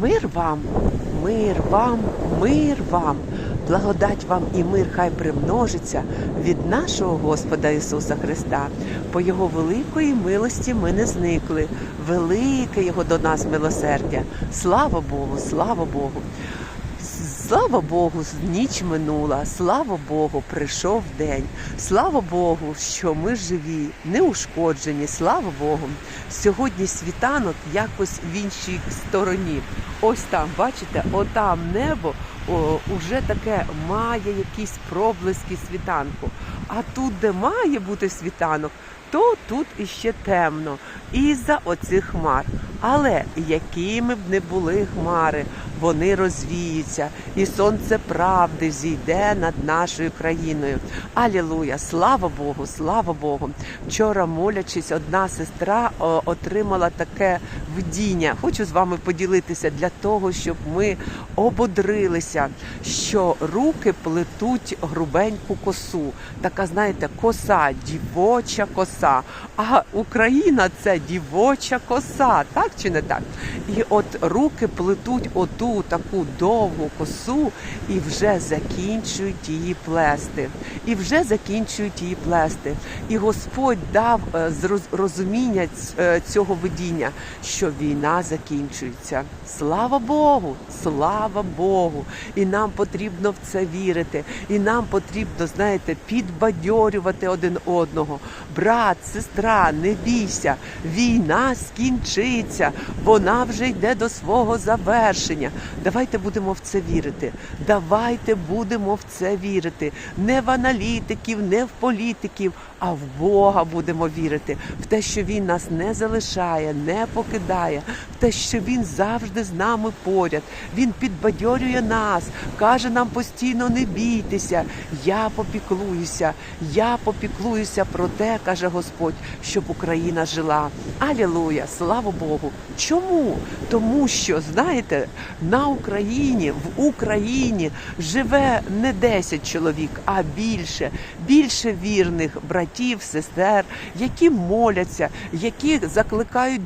Мир вам, мир вам, мир вам, благодать вам і мир хай примножиться від нашого Господа Ісуса Христа. По Його великої милості ми не зникли. Велике Його до нас милосердя. Слава Богу, слава Богу. Слава Богу, ніч минула, слава Богу, прийшов день. Слава Богу, що ми живі, неушкоджені. Слава Богу. Сьогодні світанок якось в іншій стороні. Ось там, бачите, отам небо о, уже таке має якісь проблиски світанку. А тут, де має бути світанок, то тут іще темно із-за оцих хмар. Але якими б не були хмари, вони розвіються, і сонце правди зійде над нашою країною. Алілуя! Слава Богу, слава Богу! Вчора, молячись, одна сестра отримала таке видіння. Хочу з вами поділитися для того, щоб ми ободрилися, що руки плетуть грубеньку косу. Така, знаєте, коса, дівоча коса. А Україна це дівоча коса, так чи не так? І от руки плетуть оту таку довгу косу і вже закінчують її плести. І вже закінчують її плести. І Господь дав е, розуміння е, цього видіння, що війна закінчується. Слава Богу! Слава Богу! І нам потрібно в це вірити. І нам потрібно, знаєте, підбадьорювати один одного. Брат, сестра, не бійся, війна скінчиться, вона вже йде до свого завершення. Давайте будемо в це вірити. Давайте будемо в це вірити. Не в аналітиків, не в політиків, а в Бога будемо вірити, в те, що Він нас не залишає, не покидає, в те, що Він завжди з нами поряд. Він підбадьорює нас, каже нам постійно: не бійтеся, я попіклуюся, я попіклуюся про те, каже Господь, щоб Україна жила. Алілуя, слава Богу. Чому? Тому що, знаєте, на Україні, в Україні живе не 10 чоловік, а більше, більше вірних братів, сестер, які моляться, які закликають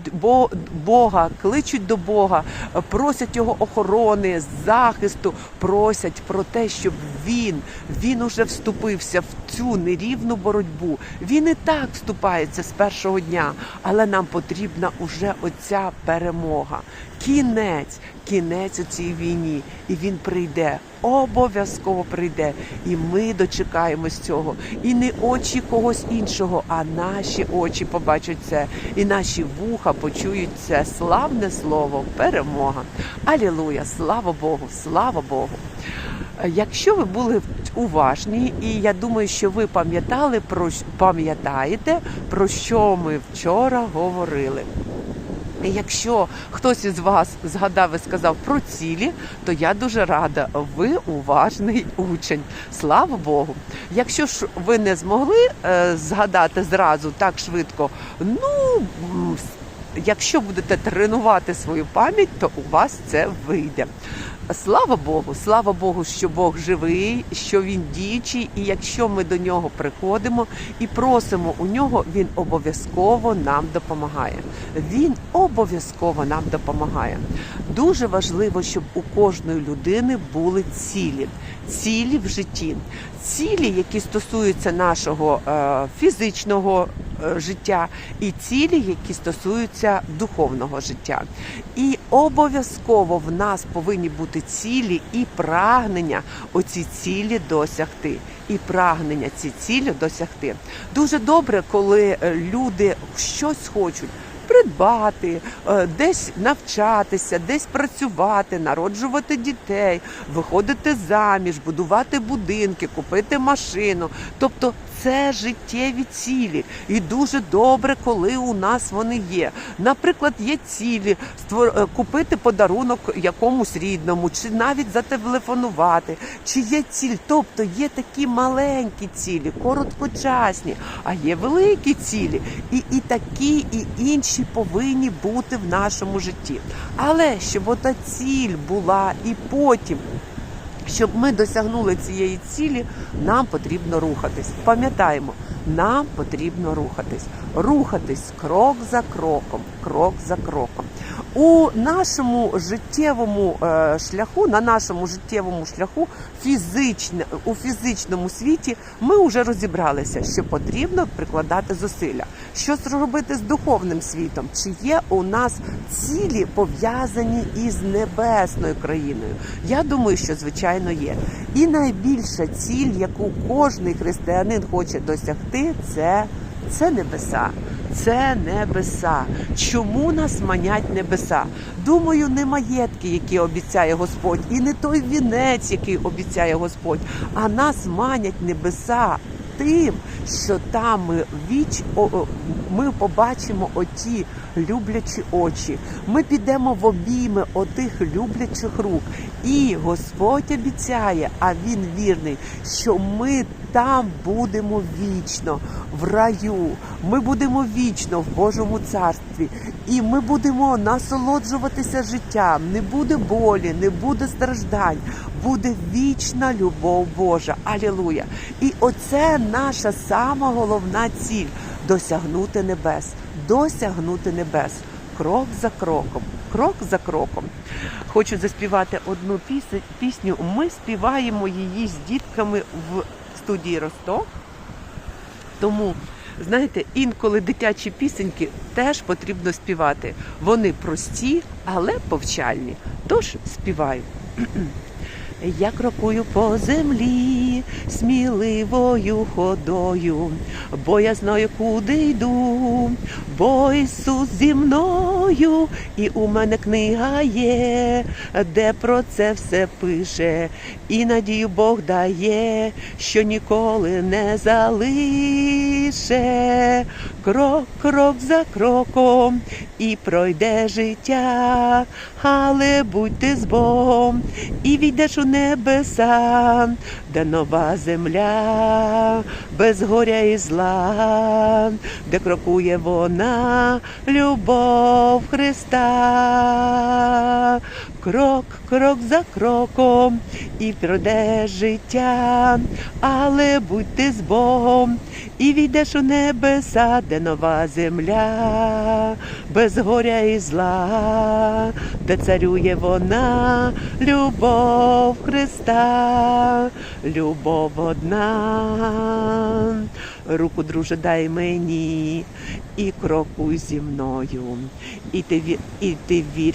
Бога, кличуть до Бога, просять його охорони, захисту, просять про те, щоб він, він уже вступився в цю нерівну боротьбу. Він і так вступається з першого дня, але нам потрібна уже оця перемога. Кінець, кінець у цій війні, і він прийде. Обов'язково прийде, і ми дочекаємось цього. І не очі когось іншого, а наші очі побачать це, і наші вуха почують це славне слово, перемога. Алілуя! Слава Богу! Слава Богу! Якщо ви були уважні, і я думаю, що ви пам'ятали про пам'ятаєте про що ми вчора говорили. Якщо хтось із вас згадав і сказав про цілі, то я дуже рада. Ви уважний учень. Слава Богу. Якщо ж ви не змогли е, згадати зразу так швидко, ну якщо будете тренувати свою пам'ять, то у вас це вийде. Слава Богу, слава Богу, що Бог живий, що Він діючий, і якщо ми до нього приходимо і просимо у нього, він обов'язково нам допомагає. Він обов'язково нам допомагає. Дуже важливо, щоб у кожної людини були цілі, цілі в житті, цілі, які стосуються нашого е, фізичного е, життя, і цілі, які стосуються духовного життя. І обов'язково в нас повинні бути цілі і прагнення оці цілі досягти. І прагнення ці цілі досягти. Дуже добре, коли е, люди щось хочуть. Придбати, е, десь навчатися, десь працювати, народжувати дітей, виходити заміж, будувати будинки, купити машину. Тобто це життєві цілі, і дуже добре, коли у нас вони є. Наприклад, є цілі е, купити подарунок якомусь рідному, чи навіть зателефонувати, чи є ціль. Тобто є такі маленькі цілі, короткочасні, а є великі цілі, і, і такі, і інші повинні бути в нашому житті. Але щоб ота ціль була і потім щоб ми досягнули цієї цілі, нам потрібно рухатись. Пам'ятаємо, нам потрібно рухатись, рухатись крок за кроком, крок за кроком. У нашому життєвому е, шляху, на нашому життєвому шляху, фізичне, у фізичному світі, ми вже розібралися, що потрібно прикладати зусилля. Що зробити з духовним світом? Чи є у нас цілі пов'язані із небесною країною? Я думаю, що звичайно є. І найбільша ціль, яку кожний християнин хоче досягти, це, це небеса. Це небеса. Чому нас манять небеса? Думаю, не маєтки, які обіцяє Господь, і не той вінець, який обіцяє Господь, а нас манять небеса. Тим, що там ми віч ми побачимо оті люблячі очі. Ми підемо в обійми отих люблячих рук. І Господь обіцяє, а Він вірний, що ми там будемо вічно в раю. Ми будемо вічно в Божому царстві, і ми будемо насолоджуватися життям. Не буде болі, не буде страждань, буде вічна любов Божа. Алілуя! І оце наша сама головна ціль досягнути небес, досягнути небес, крок за кроком. Крок за кроком. Хочу заспівати одну пісню. Ми співаємо її з дітками в студії Росток. Тому, знаєте, інколи дитячі пісеньки теж потрібно співати. Вони прості, але повчальні. Тож співаю. Я крокую по землі сміливою ходою, бо я знаю, куди йду, бо Ісус зі мною, і у мене книга є, де про це все пише, і надію Бог дає, що ніколи не залише. Крок, крок за кроком, і пройде життя, але будьте з Богом, і війдеш у небеса, де нова земля, без горя і зла, де крокує вона, любов Христа. Крок, крок за кроком, і пройде життя, але будьте з Богом, і війдеш у небеса, де нова земля, без горя і зла, де царює вона, любов Христа, любов одна. Руку, друже, дай мені і крокуй зі мною, і ти, ві- і ти вір.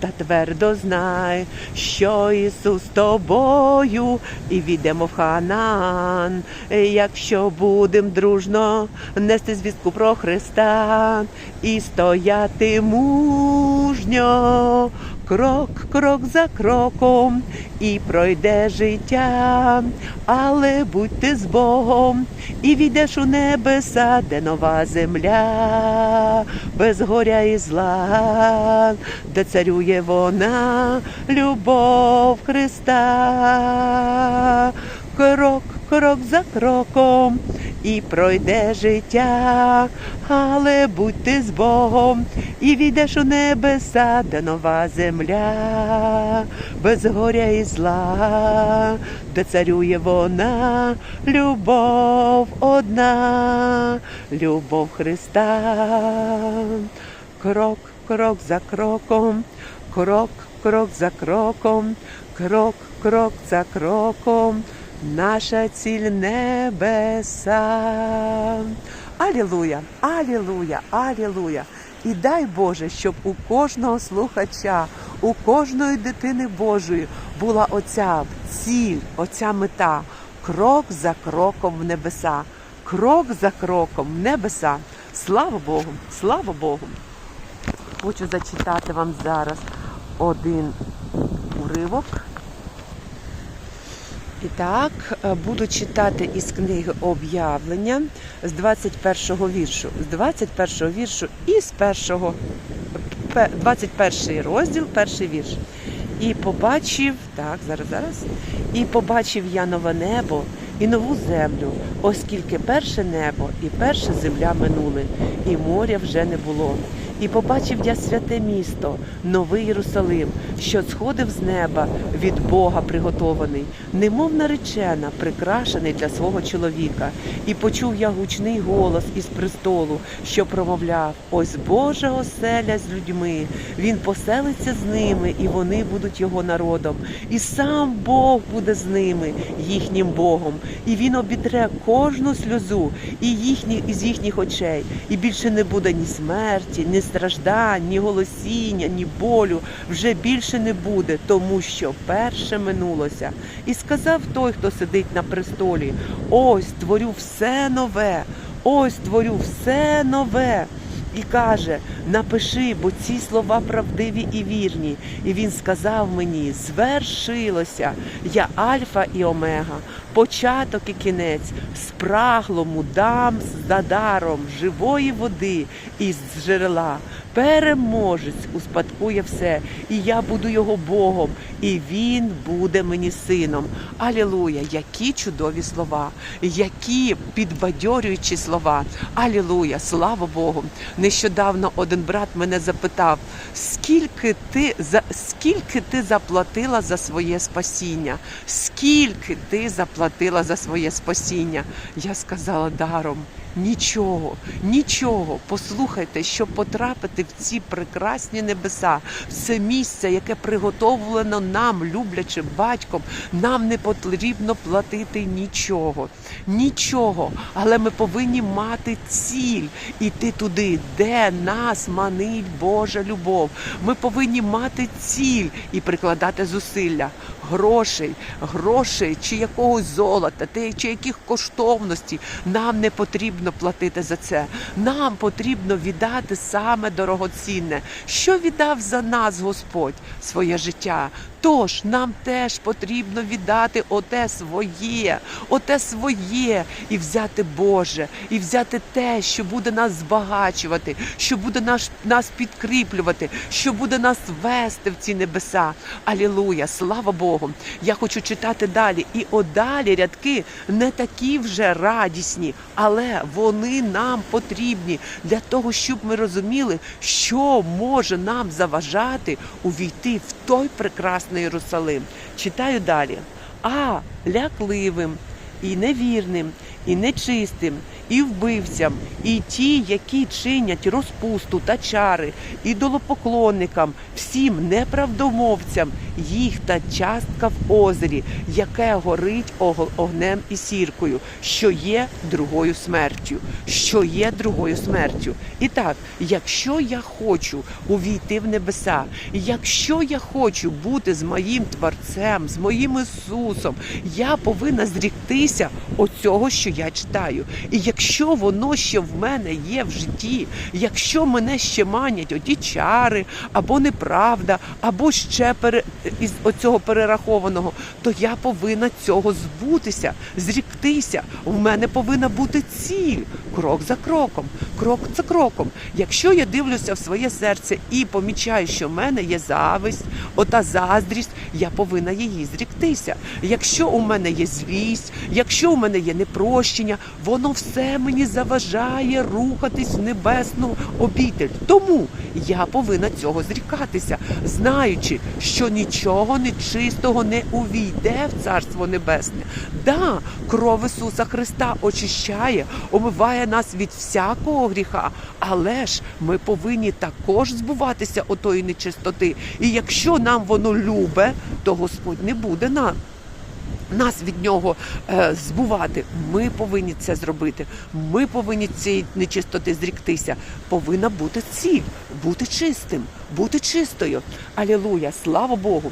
Та твердо знай, що Ісус тобою, і відемо в Ханан, якщо будем дружно нести звістку про Христа і стояти мужньо, крок, крок за кроком, і пройде життя, але будьте з Богом, і війдеш у небеса, де нова земля, без горя і зла, де царює вона, любов Христа. Крок, крок за кроком, і пройде життя, але будьте з Богом, і війдеш у небеса, де нова земля, без горя і зла, де царює вона, любов одна, любов Христа. Крок, крок за кроком, крок, крок за кроком, крок, крок за кроком, наша ціль небеса. Алілуя, алілуя, алілуя. І дай Боже, щоб у кожного слухача, у кожної дитини Божої була оця ціль, оця мета. Крок за кроком в небеса. Крок за кроком в небеса. Слава Богу! Слава Богу! Хочу зачитати вам зараз один уривок. Так, е, буду читати із книги об'явлення з 21 віршу. З 21 віршу і з першого, пе- 21 розділ, перший вірш. І побачив, так, зараз, зараз. І побачив я нове небо і нову землю, оскільки перше небо і перша земля минули, і моря вже не було. І побачив я святе місто, новий Єрусалим, що сходив з неба від Бога приготований, немов наречена, прикрашений для свого чоловіка. І почув я гучний голос із престолу, що промовляв: Ось Божа оселя з людьми. Він поселиться з ними, і вони будуть його народом. І сам Бог буде з ними, їхнім Богом. І він обітре кожну сльозу і їхні, із їхніх очей. І більше не буде ні смерті, ні страждань, ні голосіння, ні болю. Вже більше не буде, тому що перше минулося. І сказав той, хто сидить на престолі: ось творю все нове, ось творю все нове. І каже: напиши, бо ці слова правдиві і вірні. І він сказав мені: звершилося, я Альфа і Омега, початок і кінець, спраглому дам за даром живої води із джерела. Переможець успадкує все, і я буду його Богом, і він буде мені сином. Алілуя! Які чудові слова, які підбадьорюючі слова. Алілуя! Слава Богу! Нещодавно один брат мене запитав, скільки ти за скільки ти заплатила за своє спасіння? Скільки ти заплатила за своє спасіння? Я сказала даром. Нічого, нічого. Послухайте, щоб потрапити в ці прекрасні небеса, в це місце, яке приготовлено нам, люблячим батьком, нам не потрібно платити нічого. Нічого. Але ми повинні мати ціль іти туди, де нас манить Божа любов. Ми повинні мати ціль і прикладати зусилля. Грошей, грошей чи якогось золота, чи яких коштовностей нам не потрібно платити за це. Нам потрібно віддати саме дорогоцінне. Що віддав за нас Господь своє життя? Тож нам теж потрібно віддати оте своє, оте своє, і взяти Боже, і взяти те, що буде нас збагачувати, що буде нас, нас підкріплювати, що буде нас вести в ці небеса. Алілуя! Слава Богу! Я хочу читати далі. І одалі рядки не такі вже радісні, але вони нам потрібні для того, щоб ми розуміли, що може нам заважати увійти в той прекрасний Єрусалим. Читаю далі. А лякливим і невірним, і нечистим, і вбивцям, і ті, які чинять розпусту та чари, ідолопоклонникам, всім неправдомовцям, їх та частка в озері, яке горить огнем і сіркою, що є другою смертю, що є другою смертю. І так, якщо я хочу увійти в небеса, якщо я хочу бути з моїм Творцем, з моїм Ісусом, я повинна зріктися оцього, що я читаю. І якщо воно ще в мене є в житті, якщо мене ще манять оті чари, або неправда, або ще пере, із оцього перерахованого, то я повинна цього збутися, зріктися. У мене повинна бути ціль, крок за кроком, крок за кроком. Якщо я дивлюся в своє серце і помічаю, що в мене є зависть, ота заздрість, я повинна її зріктися. Якщо у мене є злість, якщо у мене є непрощення, воно все мені заважає рухатись в небесну обітель. Тому я повинна цього зрікатися, знаючи, що нічого нечистого не увійде в Царство Небесне. Да, кров Ісуса Христа очищає, омиває нас від всякого гріха, але ж ми повинні також збуватися отої нечистоти. І якщо нам воно любе, то Господь не буде нам нас від нього е, збувати. Ми повинні це зробити. Ми повинні цієї нечистоти зріктися. Повинна бути ціль, бути чистим, бути чистою. Алілуя, слава Богу.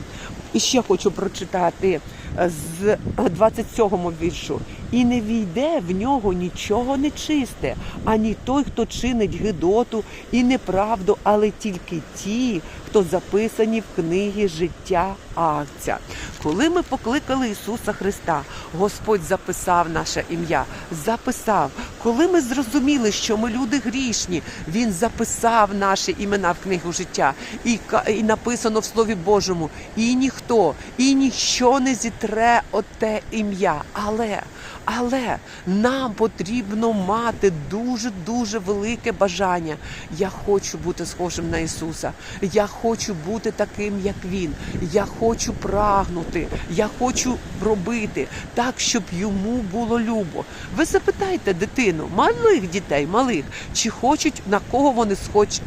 І ще хочу прочитати з 27-му віршу. І не війде в нього нічого нечисте, ані той, хто чинить гидоту і неправду, але тільки ті, хто записані в книгі життя акція. Коли ми покликали Ісуса Христа, Господь записав наше ім'я, записав. Коли ми зрозуміли, що ми люди грішні, Він записав наші імена в книгу життя, і, і написано в Слові Божому, і ніхто, і ніщо не зітре оте ім'я. Але але нам потрібно мати дуже дуже велике бажання. Я хочу бути схожим на Ісуса. Я хочу бути таким, як Він. Я хочу прагнути. Я хочу робити так, щоб йому було любо. Ви запитайте дитину, малих дітей, малих, чи хочуть на кого вони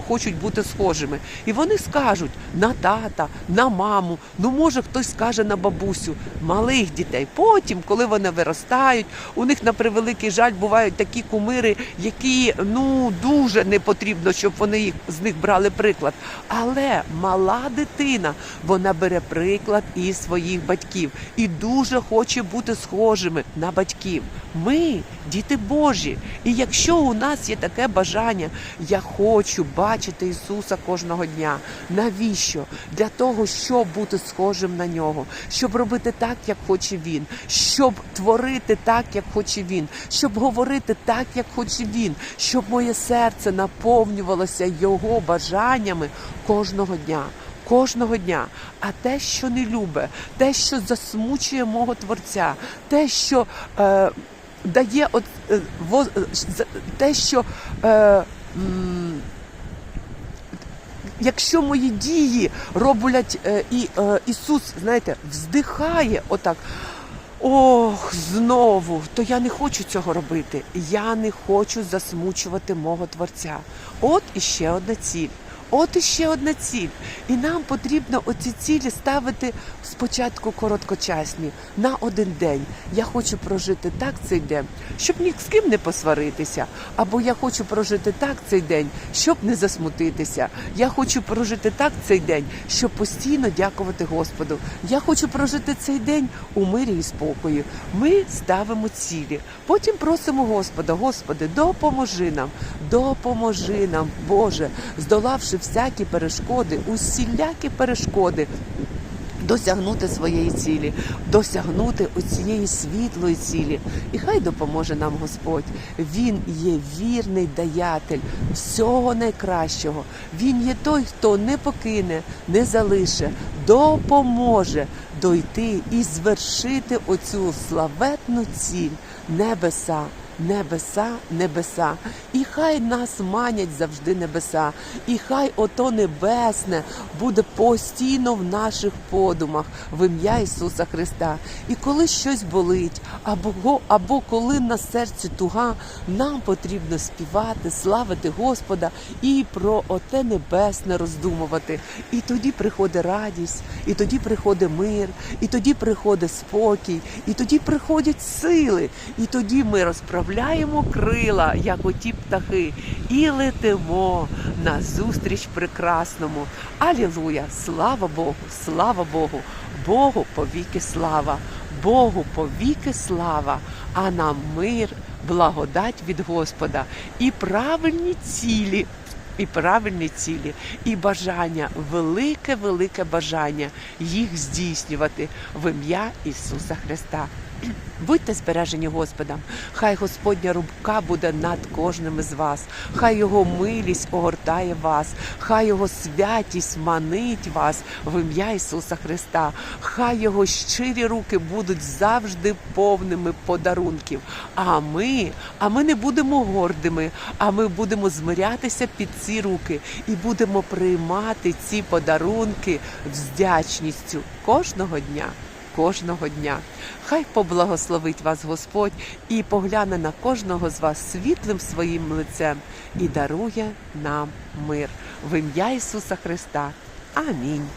хочуть бути схожими. І вони скажуть на тата, на маму. Ну, може, хтось скаже на бабусю, малих дітей. Потім, коли вони виростають, у них на превеликий жаль бувають такі кумири, які ну дуже не потрібно, щоб вони їх з них брали приклад. Але мала дитина вона бере приклад із своїх батьків і дуже хоче бути схожими на батьків. Ми діти Божі. І якщо у нас є таке бажання, я хочу бачити Ісуса кожного дня. Навіщо? Для того, щоб бути схожим на нього, щоб робити так, як хоче він, щоб творити так, як хоче він, щоб говорити так, як хоче він, щоб моє серце наповнювалося його бажаннями кожного дня. Кожного дня, а те, що не любе, те, що засмучує мого творця, те, що е, дає от, е, воз, е, те, що е, м, якщо мої дії роблять е, і е, Ісус, знаєте, вздихає отак. Ох, знову, то я не хочу цього робити. Я не хочу засмучувати мого творця. От іще одна ціль. От іще одна ціль. І нам потрібно оці цілі ставити спочатку короткочасні на один день. Я хочу прожити так цей день, щоб ні з ким не посваритися. Або я хочу прожити так цей день, щоб не засмутитися. Я хочу прожити так цей день, щоб постійно дякувати Господу. Я хочу прожити цей день у мирі і спокої. Ми ставимо цілі. Потім просимо Господа, Господи, допоможи нам, допоможи нам, Боже, здолавши всякі перешкоди, усілякі перешкоди. Досягнути своєї цілі, досягнути оцієї світлої цілі. І хай допоможе нам Господь. Він є вірний даятель всього найкращого. Він є той, хто не покине, не залише, допоможе дойти і звершити оцю славетну ціль небеса. Небеса, небеса, і хай нас манять завжди небеса, і хай ото небесне буде постійно в наших подумах в ім'я Ісуса Христа. І коли щось болить, або, або коли на серці туга, нам потрібно співати, славити Господа і про оте небесне роздумувати. І тоді приходить радість, і тоді приходить мир, і тоді приходить спокій, і тоді приходять сили, і тоді ми розправляємо крила, як оті птахи, і летимо на зустріч прекрасному. Алілуя! Слава Богу! Слава Богу! Богу повіки слава! Богу повіки слава, а нам мир, благодать від Господа і правильні цілі. І правильні цілі, і бажання, велике, велике бажання їх здійснювати в ім'я Ісуса Христа. Будьте збережені Господом, хай Господня рука буде над кожним із вас, хай Його милість огортає вас, хай Його святість манить вас в ім'я Ісуса Христа, хай Його щирі руки будуть завжди повними подарунків. А ми, а ми не будемо гордими, а ми будемо змирятися під ці руки і будемо приймати ці подарунки вдячністю кожного дня кожного дня. Хай поблагословить вас Господь і погляне на кожного з вас світлим своїм лицем і дарує нам мир в ім'я Ісуса Христа. Амінь.